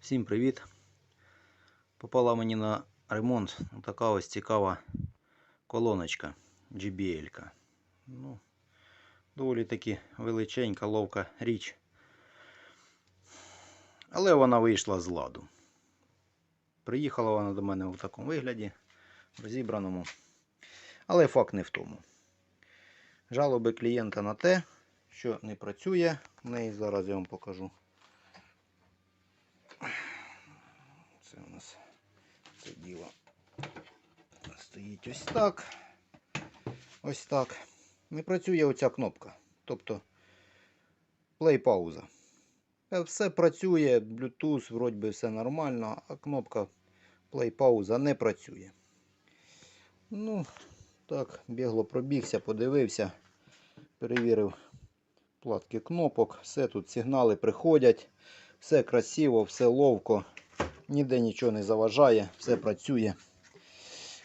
Всім привіт! Попала мені на ремонт така ось цікава колоночка JBL. -ка. Ну, доволі таки величенька, ловка річ. Але вона вийшла з ладу. Приїхала вона до мене в такому вигляді, розібраному. Але факт не в тому. Жалоби клієнта на те, що не працює. В неї зараз я вам покажу. Це у нас це діло стоїть ось так. Ось так. Не працює оця кнопка. Тобто play пауза. Все працює, Bluetooth, вроді би все нормально, а кнопка play пауза не працює. Ну, так, бігло пробігся, подивився, перевірив платки кнопок. Все тут сигнали приходять. Все красиво, все ловко. Ніде нічого не заважає, все працює.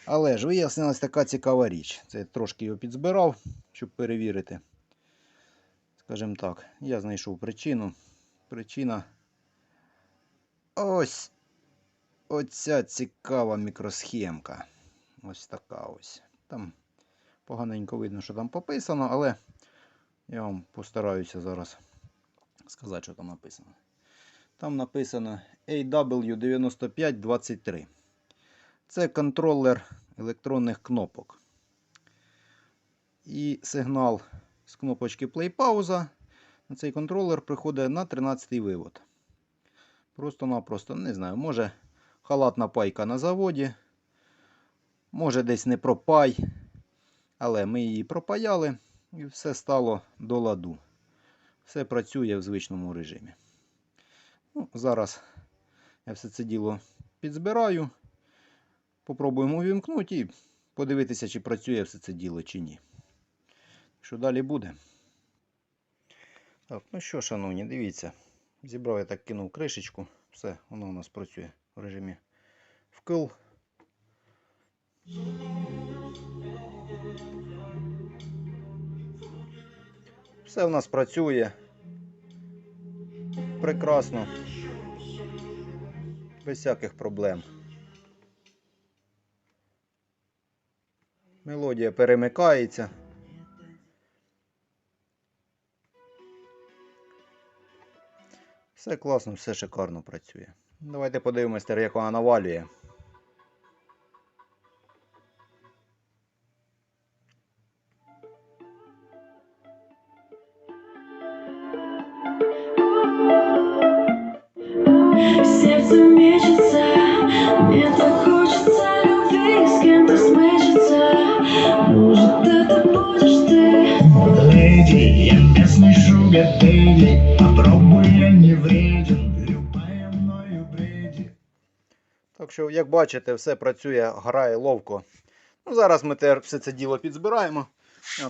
Але ж вияснилась така цікава річ. Це я трошки його підзбирав, щоб перевірити. Скажімо так, я знайшов причину. Причина ось оця цікава мікросхемка. Ось така ось. Там поганенько видно, що там пописано, але я вам постараюся зараз сказати, що там написано. Там написано AW9523. Це контролер електронних кнопок. І сигнал з кнопочки Play пауза на цей контролер приходить на 13-й вивод. Просто-напросто, не знаю, може халатна пайка на заводі, може десь не пропай, але ми її пропаяли і все стало до ладу. Все працює в звичному режимі. Ну, Зараз я все це діло підзбираю. Попробуємо увімкнути і подивитися, чи працює все це діло, чи ні. Що далі буде? Так, ну що, шановні, дивіться. Зібрав я так кинув кришечку. Все, воно у нас працює в режимі вкл. Все в нас працює. Прекрасно. Без всяких проблем. Мелодія перемикається. Все класно, все шикарно працює. Давайте подивимося, як вона навалює. Так що, як бачите, все працює, грає ловко. Ну, зараз ми тепер все це діло підзбираємо.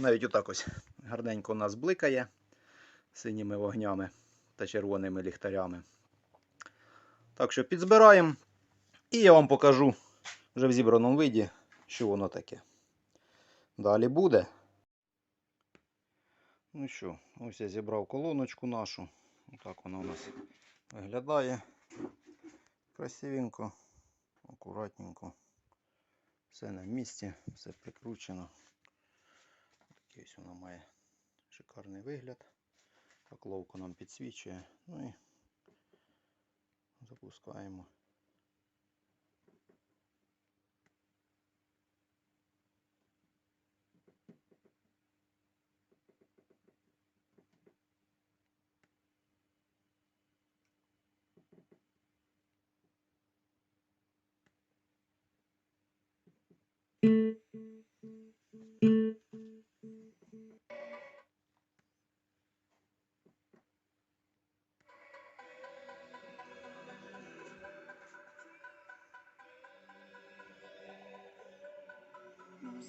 Навіть отак ось гарненько у нас бликає синіми вогнями та червоними ліхтарями. Так що підзбираємо. І я вам покажу вже в зібраному виді, що воно таке. Далі буде. Ну що, ось я зібрав колоночку нашу. Отак вона у нас виглядає. Красивенько, акуратненько. Все на місці, все прикручено. Такий ось вона має шикарний вигляд. Так ловко нам підсвічує. Ну і запускаємо.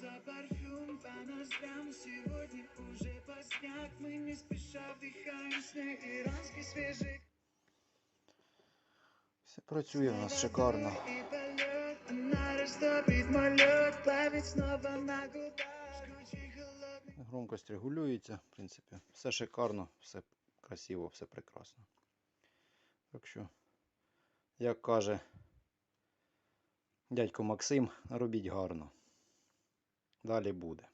за парфюм по ноздрям Сегодня уже поздняк Мы не спеша вдыхаем с ней Иранский свежий Все працює у нас шикарно. И полет Она растопит мой лед Плавит снова на губах Громкость регулюється, в принципі, все шикарно, все красиво, все прекрасно. Так що, Як каже дядько Максим, робіть гарно. Далі буде.